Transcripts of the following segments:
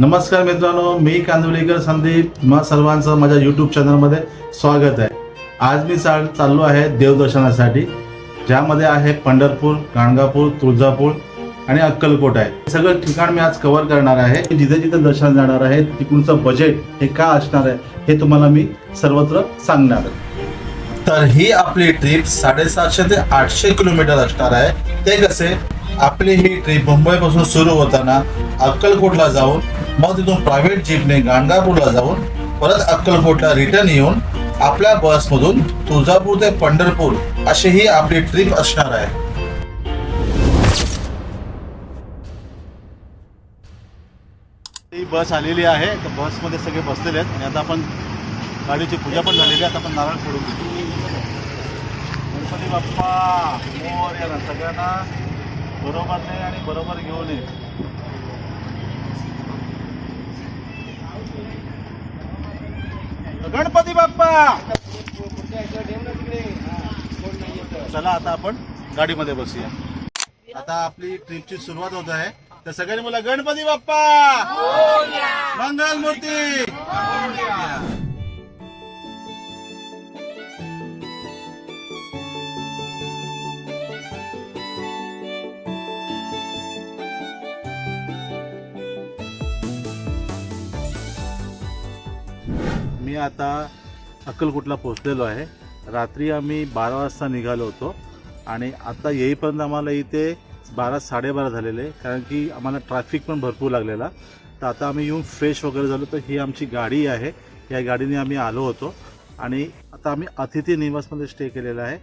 नमस्कार मित्रांनो मी कांदिवलीकर संदीप तुम्हा सर्वांचं माझ्या यूट्यूब चॅनलमध्ये स्वागत आहे. आज मी चाल चाललो आहे देवदर्शनासाठी ज्यामध्ये आहे पंढरपूर गाणगापूर तुळजापूर आणि अक्कलकोट आहे. हे सगळं ठिकाण मी आज कव्हर करणार आहे. जिथे जिथे दर्शन जाणार आहे तिकडचं बजेट हे का असणार आहे हे तुम्हाला मी सर्वत्र सांगणार आहे. तर ही आपली ट्रिप साडेसातशे ते आठशे किलोमीटर असणार आहे. ते कसे? आपली ही ट्रिप मुंबईपासून सुरू होताना अक्कलकोटला जाऊन मग तिथून प्रायव्हेट जीपने गाणगापूरला जाऊन परत अक्कलकोटला रिटर्न येऊन आपल्या बसमधून तुळजापूर ते पंढरपूर अशी ही आपली ट्रिप असणार आहे. ही बस आलेली आहे. तर बसमध्ये सगळे बसलेले आहेत. आणि आता आपण गाडीची पूजा पण झालेली आहे. आता आपण नारळ फोडून गणपती बाप्पा मोर या सगळ्यांना. बरोबर नाही आणि बरोबर घेऊन ये गणपती बाप्पा! चला आता आपण गाडीमध्ये बसूया. आता आपली ट्रिपची सुरुवात होत आहे. तर सगळ्यांनी मला गणपती बाप्पा! मंगल मूर्ती मी आता अक्कलकोटला पोहोचलेलो आहे. रात्री आम्ही बारा वाजता निघालो होतो आणि आता येईपर्यंत आम्हाला इथे बारा साडेबारा झालेले कारण की आम्हाला ट्रॅफिक पण भरपूर लागलेला. तर आता आम्ही येऊन फ्रेश वगैरे झालो. तर ही आमची गाडी आहे. या गाडीने आम्ही आलो होतो. आणि आता आम्ही अतिथी निवासमध्ये स्टे केलेला आहे.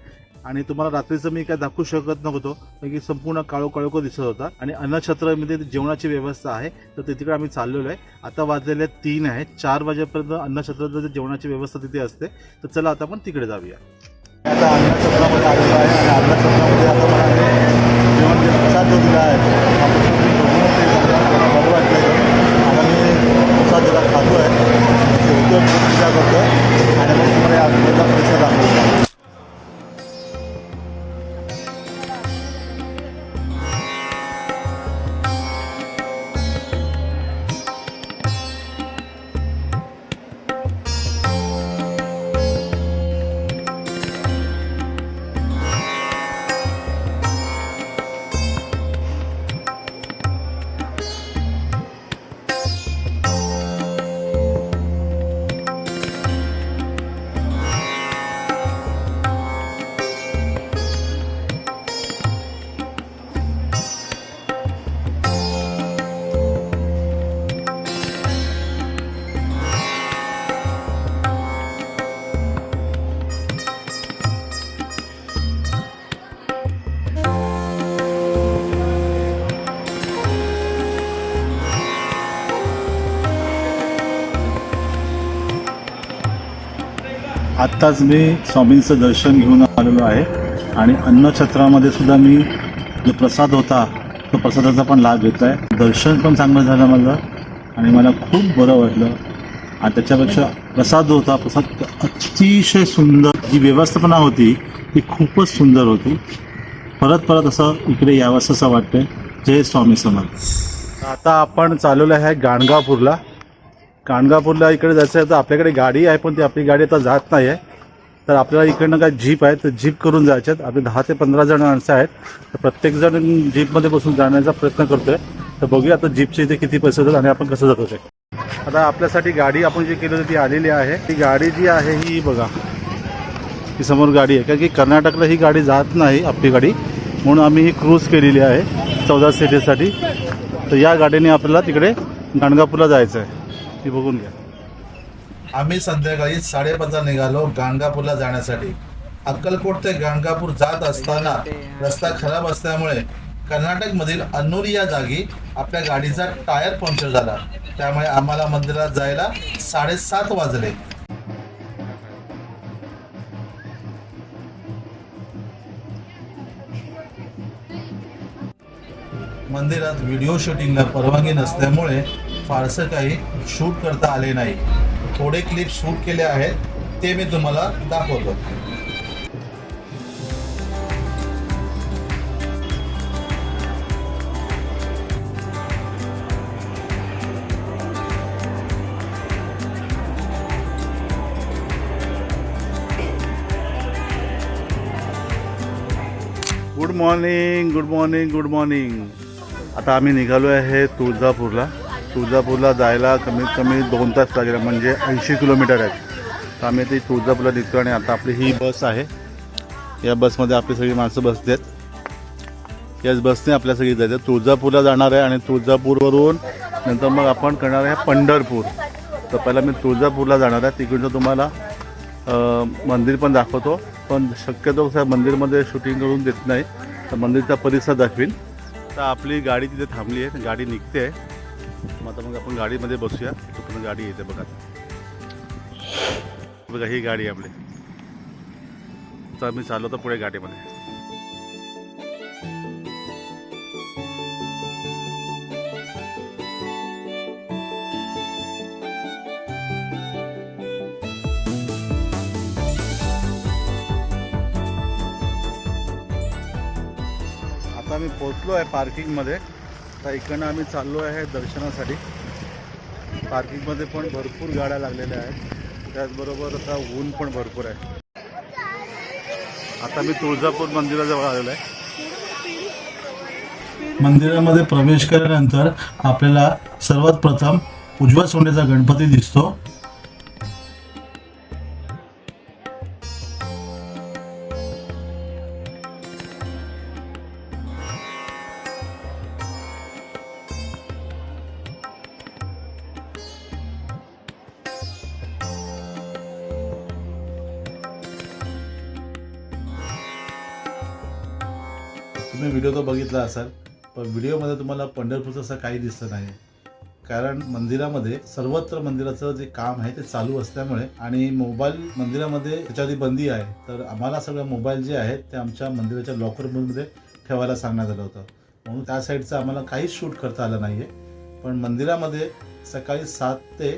आणि तुम्हाला रात्रीचं मी काय दाखवू शकत नव्हतो कारण की संपूर्ण काळो काळोख दिसत होता. आणि अन्नछत्रामध्ये जेवणाची व्यवस्था आहे तर तिकडे आम्ही चाललेलो आहे. आता वाजलेले तीन आहे चार वाजेपर्यंत अन्नछत्रात जेवणाची व्यवस्था तिथे असते तर चला आता आपण तिकडे जाऊया. आता अन्नछत्रामध्ये आलेलो आहे आणि अन्नछत्रामध्ये आत्ताच मी स्वामींचं दर्शन घेऊन आलेलो आहे. आणि अन्नछत्रामध्ये सुद्धा मी जो प्रसाद होता तो प्रसादाचा पण लाभ घेतो आहे. दर्शन पण चांगलं झालं माझं. आणि मला खूप बरं वाटलं. आणि त्याच्यापेक्षा प्रसाद जो होता प्रसाद अतिशय सुंदर. जी व्यवस्थापना होती ती खूपच सुंदर होती. परत परत असं इकडे यावंसं असं वाटतंय. जय स्वामी समर्थ. आता आपण चालवलं आहे गाणगापूरला. काणगापूरला इकडे जायचं आहे तर आपल्याकडे गाडी आहे पण ती आपली गाडी आता जात नाही आहे तर आपल्याला इकडनं काय जीप आहे तर जीप करून जायचे आहेत. आपले दहा ते पंधरा जण माणसं आहेत. तर प्रत्येकजण जीपमध्ये बसून जाण्याचा प्रयत्न करतोय. तर बघूया आता जीपचे इथे किती पैसे होतात आणि आपण कसं जातो ते आता आपल्यासाठी गाडी आपण जी केली होती ती आलेली आहे. ती गाडी जी आहे ही बघा. ही समोर गाडी आहे. कारण की कर्नाटकला ही गाडी जात नाही आपली गाडी. म्हणून आम्ही ही क्रूज केलेली आहे चौदा सिटीसाठी. तर या गाडीने आपल्याला तिकडे गाणगापूरला जायचं आहे ती बघून घ्या. आम्ही संध्याकाळी साडेपाचला निघालो गाणगापूरला जाण्यासाठी. अक्कलकोट ते गाणगापूर जात असताना रस्ता खराब असल्यामुळे कर्नाटक मधील अन्नुरी या जागी आपल्या गाडीचा टायर पंक्चर झाला. त्यामुळे आम्हाला मंदिरात जायला साडेसात वाजले. मंदिरात व्हिडिओ शूटिंगला परवानगी नसल्यामुळे फारसं काही शूट करता आले नाही. थोडे क्लिप शूट केले आहेत ते मी तुम्हाला दाखवतो. Good morning good morning good morning आता आम्ही निघालो आहे तुळजापूरला. तुळजापूरला जायला कमीत कमी दोन तास लागेल म्हणजे ऐंशी किलोमीटर आहेत तर आम्ही ती तुळजापूरला निघतो आणि आता आपली ही बस आहे. या बसमध्ये आपली सगळी माणसं बसते आहेत. याच बसने आपल्या सगळी जायचं. तुळजापूरला जाणार आहे आणि तुळजापूरवरून नंतर मग आपण करणार आहे पंढरपूर. तर पहिला मी तुळजापूरला जाणार आहे. तिकडचं तुम्हाला मंदिर पण दाखवतो. पण शक्यतो कसं मंदिरमध्ये शूटिंग करून देत नाही. तर मंदिरचा परिसर दाखवीन. तर आपली गाडी तिथे थांबली आहे. गाडी निघते. आहे मग आता मग आपण गाडीमध्ये बसूया. तोपर्यंत गाडी येते बघा. बघा ही गाडी आहे आपली. तर मी चाललो तर पुढे गाडीमध्ये. आता मी पोचलो आहे पार्किंगमध्ये. आता इकडनं आम्ही चाललो आहे दर्शनासाठी. पार्किंगमध्ये पण भरपूर गाड्या लागलेल्या आहेत. त्याचबरोबर आता ऊन पण भरपूर आहे. आता मी तुळजापूर मंदिराजवळ आलेलो आहे. मंदिरामध्ये प्रवेश केल्यानंतर आपल्याला सर्वात प्रथम उजव्या सोंडेचा गणपती दिसतो. तुम्ही व्हिडिओ तर बघितला असाल पण व्हिडिओमध्ये तुम्हाला पंढरपूरचं असं काही दिसत नाही. कारण मंदिरामध्ये सर्वत्र मंदिराचं जे काम आहे ते चालू असल्यामुळे आणि मोबाईल मंदिरामध्ये त्याच्याआधी बंदी आहे. तर आम्हाला सगळं मोबाईल जे आहेत ते आमच्या मंदिराच्या लॉकरमध्ये ठेवायला सांगण्यात आलं होतं. म्हणून त्या साईडचं आम्हाला काहीच शूट करता आलं नाही आहे पण मंदिरामध्ये सकाळी सात ते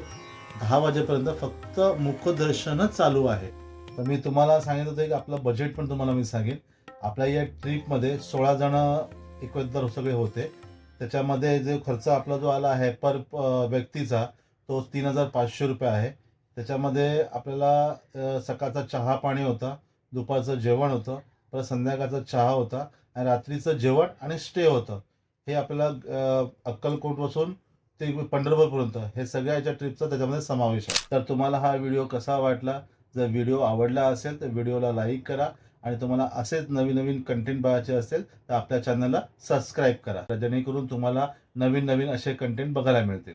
दहा वाजेपर्यंत फक्त मुखदर्शनच चालू आहे. तर मी तुम्हाला सांगितलं होतं की आपलं बजेट पण तुम्हाला मी सांगेन. आपल्या या ट्रिपमध्ये सोळा जण एकत्र सगळे होते. त्याच्यामध्ये जो खर्च आपला जो आला आहे पर व्यक्तीचा तो तीन हजार पाचशे रुपये आहे. त्याच्यामध्ये आपल्याला सकाळचा चहा पाणी होता दुपारचं जेवण होतं परत संध्याकाळचा चहा होता आणि रात्रीचं जेवण आणि स्टे होतं. हे आपल्याला अक्कलकोटपासून ते पंढरपूरपर्यंत हे सगळ्या याच्या ट्रिपचा त्याच्यामध्ये समावेश आहे. तर तुम्हाला हा व्हिडिओ कसा वाटला? जर व्हिडिओ आवडला असेल तर व्हिडिओला लाईक करा. आणि तुम्हाला असेच नवीन नवीन कंटेंट बघायचे असेल तर आपल्या चॅनलला सबस्क्राईब करा. जेणेकरून तुम्हाला नवीन नवीन असे कंटेंट बघायला मिळतील.